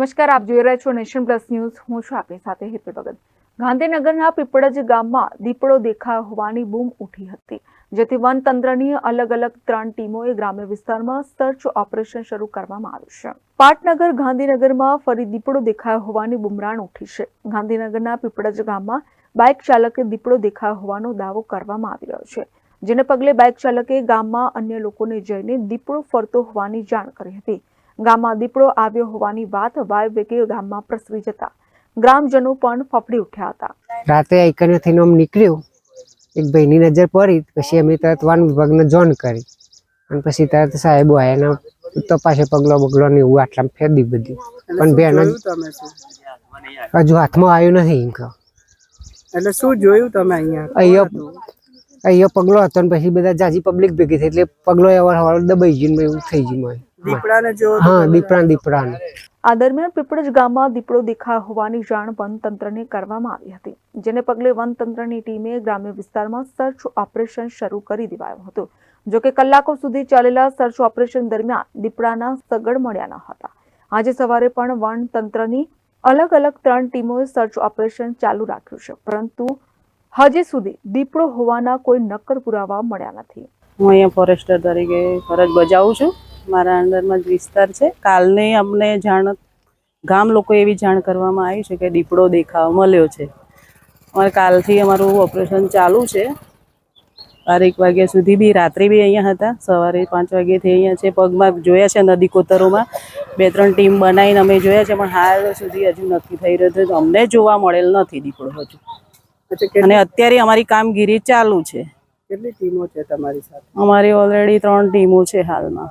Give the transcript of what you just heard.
નમસ્કાર, આપ જોઈ રહ્યા છો નેશન પ્લસ ન્યૂઝ. હું છું આપની સાથે હેતુ ભગત. ગાંધીનગરના પીપળજ ગામમાં દીપડો દેખાયો હોવાની બૂમ ઉઠી હતી. જેથી વન તંત્રની અલગ અલગ ત્રણ ટીમોએ ગ્રામ્ય વિસ્તારમાં સર્ચ ઓપરેશન શરૂ કરવામાં આવ્યું છે. પાટનગર ગાંધીનગરમાં ફરી દીપડો દેખાયો હોવાની બુમરાણ ઉઠી છે. ગાંધીનગરના પીપળજ ગામમાં બાઇક ચાલકે દીપડો દેખાયો હોવાનો દાવો કરવામાં આવી રહ્યો છે. જેને પગલે બાઇક ચાલકે ગામમાં અન્ય લોકોને જઈને દીપડો ફરતો હોવાની જાણ કરી હતી. ગામમાં દીપડો આવ્યો હોવાની વાત વાય વેગે ગામમાં પ્રસરી જતા ગ્રામજનો પણ ફફડી ઉઠ્યા હતા. રાતે થઈને આમ નીકળ્યું. એક ભાઈની નજર પડી પછી અમે તરત વન વિભાગને જોન કરી. અને પછી તરત સાહેબો આવ્યા તપાસે પગલો બગલો ને એવું આટલા ફેરદી બધી. પણ બેન હજુ હાથમાં આવ્યું નથી એમ કહો. એટલે શું જોયું તમે અહીંયા? અહીંયા અહીંયા પગલો હતો ને પછી બધા જાજી પબ્લિક ભેગી થઈ એટલે પગલો એવા હવાર દબાઈ ગયું એવું થઈ ગયું દીપડાને જો હા દીપડા દીપડા આ દરમિયાન પીપળજ ગામમાં દીપડો દેખા હોવાની જાણ વન તંત્રને કરવામાં આવી હતી જેને પગલે વન તંત્રની ટીમે ગ્રામ્ય વિસ્તારમાં સર્ચ ઓપરેશન શરૂ કરી દેવાયું હતું. જો કે કલાકો સુધી ચાલેલા સર્ચ ઓપરેશન દરમિયાન દીપડાના સગડ મળ્યા ન હતા. આજે સવારે પણ વન તંત્રની અલગ અલગ ત્રણ ટીમોએ સર્ચ ઓપરેશન ચાલુ રાખ્યું છે પરંતુ હજી સુધી દીપડો હોવાના કોઈ નક્કર પુરાવા મળ્યા નથી. હું અહીંયા ફોરેસ્ટર તરીકે ફરજ બજાવું છું. મારા અંડરમાં જ વિસ્તાર છે. કાલની અમને જાણ ગામ લોકો એવી જાણ કરવામાં આવી છે કે દીપડો દેખાવ મળ્યો છે. અમારે કાલથી અમારું ઓપરેશન ચાલુ છે. બાર એક વાગ્યા સુધી બી રાત્રે બી અહીંયા હતા. સવારે પાંચ વાગ્યાથી અહીંયા છે. પગમાં જોયા છે નદી કોતરોમાં. બે ત્રણ ટીમ બનાવીને અમે જોયા છે પણ હાલ સુધી હજુ નથી થઈ રહ્યો તો અમને જોવા મળેલ નથી દીપડો હજુ. અને અત્યારે અમારી કામગીરી ચાલુ છે. કેટલી ટીમો છે તમારી સાથે? અમારી ઓલરેડી ત્રણ ટીમો છે હાલમાં.